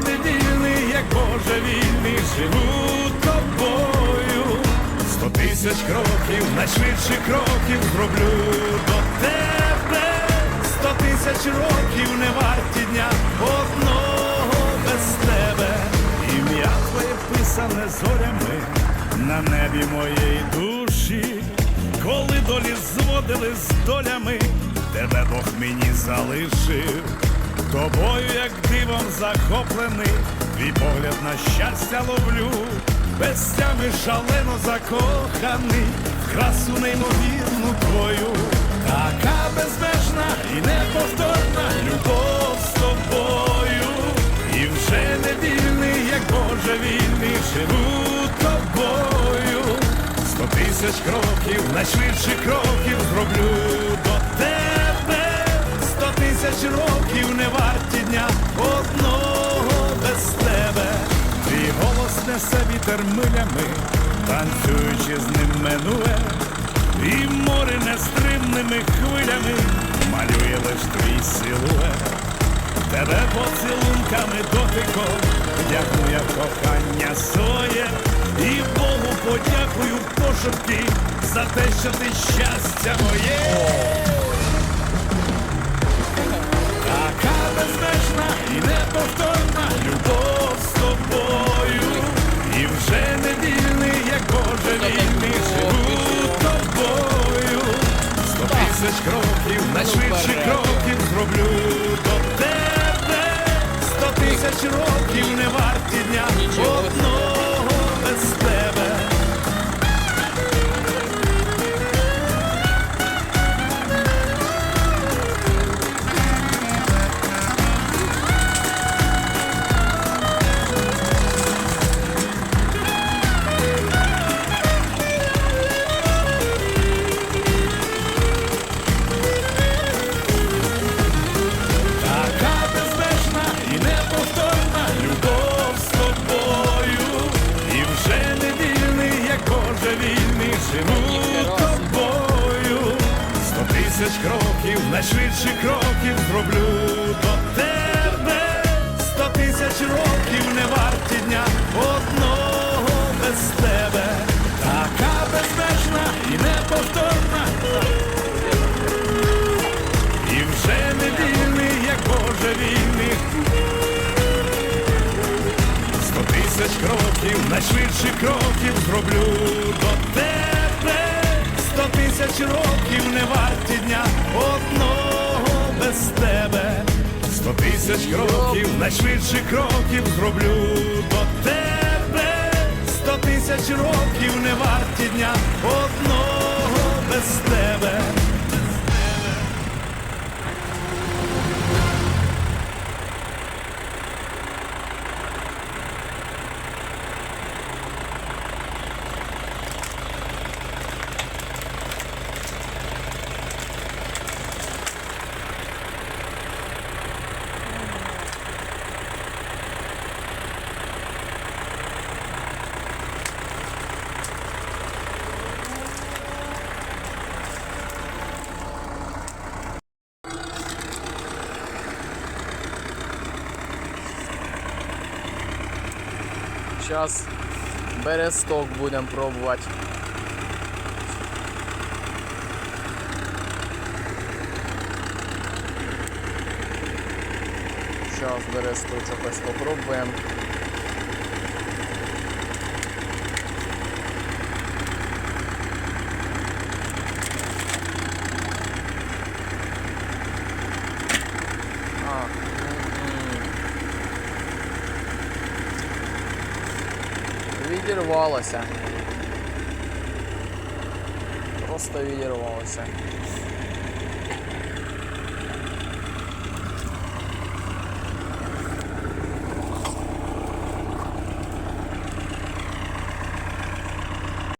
недільний, як Боже вільний, живу тобою. Сто тисяч кроків, найшвидших кроків зроблю до тебе, сто тисяч років не варті дня одного без тебе. Ім'я твоє писане зорями на небі моєї душі, коли долі зводили з долями, тебе Бог мені залишив. Тобою, як дивом захоплений, твій погляд на щастя ловлю, без тями шалено закоханий, красу неймовірну твою, така безмежна і неповторна любов з тобою, і вже не вільний, як Боже вільний, живу тобою. Сто тисяч кроків, найшвидших кроків зроблю тисяч років не варті дня одного без тебе. Твій голос несе вітер милями, танцюючи з ним минуле, і море нестримними хвилями малює лиш твій силует. Тебе поцілунками дотиком дякую кохання своє і Богу подякую пошепки за те, що ти щастя моє. Безмежна і неповторна любов з тобою. І вже не вільний, як Боже вільний, живу тобою. Сто тисяч кроків, найшвидші кроків зроблю до тебе. Сто тисяч років не варті дня Сто кроків, найшвидших кроків зроблю до тебе. Сто тисяч років не варті дня одного без тебе. Така безмежна і неповторна. І вже не вільний, як Боже вільний. Сто тисяч кроків, найшвидших кроків зроблю до тебе. Тисяч років не варті дня одного без тебе. Сто тисяч кроків, найшвидших кроків зроблю до тебе. Сто тисяч років не варті дня одного без тебе. Зараз бересток будемо пробувати. Зараз бересточок ось попробуємо. Відірвалося. Просто відірвалося.